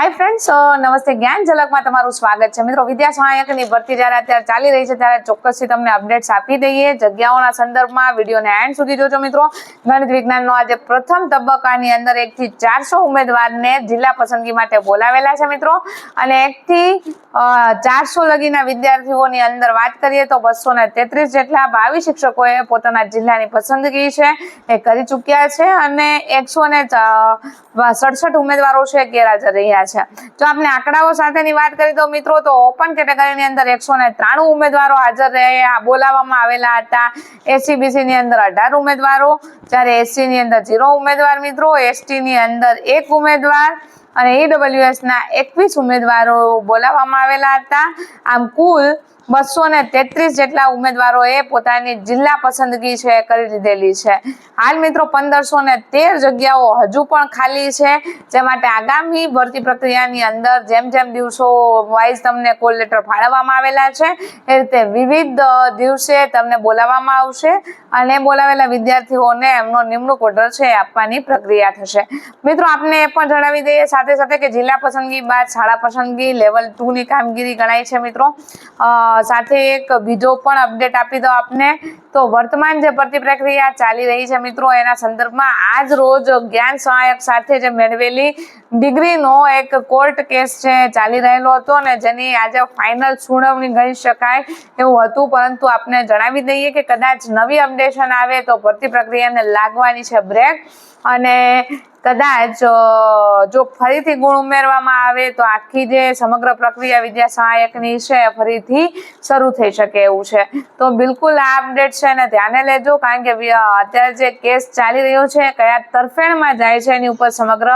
Hi friends નમસ્તે જ્ઞાન ઝલકમાં તમારું સ્વાગત છે. મિત્રો વિદ્યા સહાયકની ભરતી જ્યારે અત્યારે ચાલી રહી છે, ત્યારે ચોક્કસથી તમને અપડેટ્સ આપી દઈએ. જગ્યાઓના સંદર્ભમાં વિડીયોને એન્ડ સુધી જોજો મિત્રો. ગણિત વિજ્ઞાનનો આજે પ્રથમ તબક્કાની અંદર એકથી ચારસો ઉમેદવારને જિલ્લા પસંદગી માટે બોલાવેલા છે મિત્રો. અને એકથી ચારસો લગીના વિદ્યાર્થીઓની અંદર વાત કરીએ તો બસો તેત્રીસ જેટલા ભાવિ શિક્ષકોએ પોતાના જિલ્લાની પસંદગી છે, એ કરી ચૂક્યા છે. અને એકસો ને સડસઠ ઉમેદવારો છે, ગેરહાજર રહ્યા છે જો આપણે આંકડાઓ સાથેની વાત કરીએ તો મિત્રો તો ઓપન કેટેગરીની અંદર એકસો ને ત્રાણું ઉમેદવારો હાજર રહ્યા બોલાવવામાં આવેલા હતા એસસીબીસી ની અંદર અઢાર ઉમેદવારો, જ્યારે એસસી ની અંદર ઝીરો ઉમેદવાર મિત્રો એસટી ની અંદર એક ઉમેદવાર અને ઈડબ્લ્યુએસ ના એકવીસ ઉમેદવારો બોલાવવામાં આવેલા હતા. આમ કુલ બસો ને તેત્રીસ જેટલા ઉમેદવારોએ પોતાની જિલ્લા પસંદગી છે, કરી લીધેલી છે. હાલ મિત્રો પંદરસો ને તેર જગ્યાઓ હજુ પણ ખાલી છે. જે માટે આગામી ભરતી પ્રક્રિયાની અંદર જેમ જેમ દિવસો વાઇઝ તમને કોલ લેટર ફાળવવામાં આવેલા છે, એ રીતે વિવિધ દિવસે તમને બોલાવવામાં આવશે અને બોલાવેલા વિદ્યાર્થીઓને એમનો નિમણૂક ઓર્ડર છે આપવાની પ્રક્રિયા થશે. મિત્રો આપને એ પણ જણાવી દઈએ, સાથે સાથે કે જિલ્લા પસંદગી બાદ શાળા પસંદગી લેવલ ટુ ની કામગીરી ગણાય છે મિત્રો. સાથે એક બીજો પણ અપડેટ આપી દો આપને. તો વર્તમાન જે ભરતી પ્રક્રિયા ચાલી રહી છે મિત્રો, એના સંદર્ભમાં આજ રોજ જ્ઞાન સહાયક સાથે જે મેળવેલી ડિગ્રીનો એક કોર્ટ કેસ છે, ચાલી રહેલો હતો અને જેની આજે ફાઇનલ સુનાવણી ગણી શકાય એવું હતું. પરંતુ આપને જણાવી દઈએ કે કદાચ નવી અપડેશન આવે તો ભરતી પ્રક્રિયાને લાગવાની છે બ્રેક અને કદાચ જો ફરીથી ગુણ ઉમેરવામાં આવે તો આખી જે સમગ્ર પ્રક્રિયા વિદ્યા સહાયકની છે, ફરીથી શરૂ થઈ શકે એવું છે. તો બિલકુલ આ અપડેટ છે ને ધ્યાને લેજો, કારણ કે અત્યારે જે કેસ ચાલી રહ્યો છે, કયા તરફેણમાં જાય છે, એની ઉપર સમગ્ર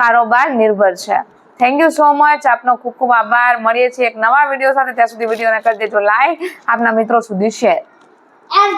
કારોબાર નિર્ભર છે. થેન્ક યુ સો મચ આપનો ખૂબ ખૂબ આભાર. મળીએ છીએ એક નવા વીડિયો સાથે. ત્યાં સુધી વિડીયોને કરી દેજો લાઈક આપના મિત્રો સુધી શેર